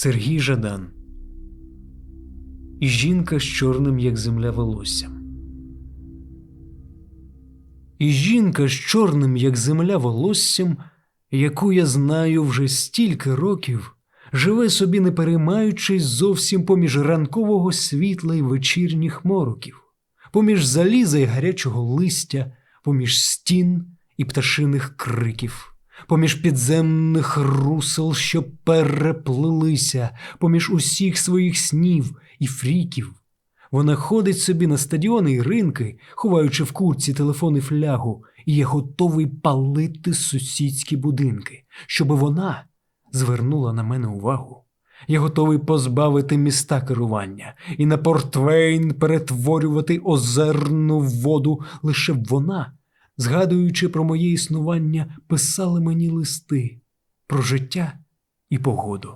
Сергій Жадан і жінка з чорним, як земля, волоссям. І жінка з чорним, як земля, волоссям, яку я знаю вже стільки років, живе собі, не переймаючись зовсім поміж ранкового світла й вечірніх мороків, поміж заліза й гарячого листя, поміж стін і пташиних криків, поміж підземних русел, що переплилися, поміж усіх своїх снів і фріків. Вона ходить собі на стадіони й ринки, ховаючи в курці телефон і флягу, і є готовий палити сусідські будинки, щоби вона звернула на мене увагу. Я готовий позбавити міста керування і на портвейн перетворювати озерну воду, лише б вона, згадуючи про моє існування, писала мені листи про життя і погоду.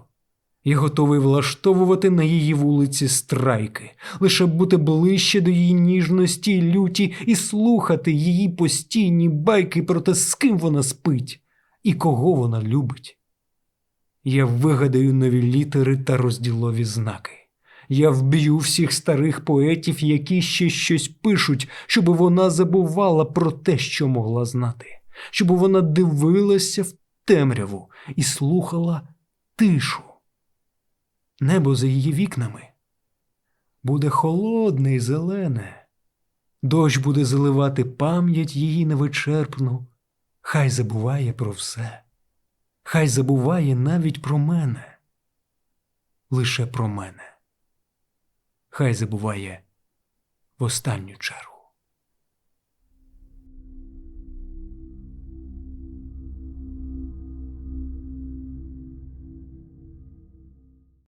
Я готовий влаштовувати на її вулиці страйки, лише бути ближче до її ніжності й люті і слухати її постійні байки про те, з ким вона спить і кого вона любить. Я вигадаю нові літери та розділові знаки. Я вб'ю всіх старих поетів, які ще щось пишуть, щоб вона забувала про те, що могла знати, щоб вона дивилася в темряву і слухала тишу. Небо за її вікнами буде холодне й зелене, дощ буде заливати пам'ять її невичерпну, хай забуває про все, хай забуває навіть про мене, лише про мене, хай забуває в останню чергу.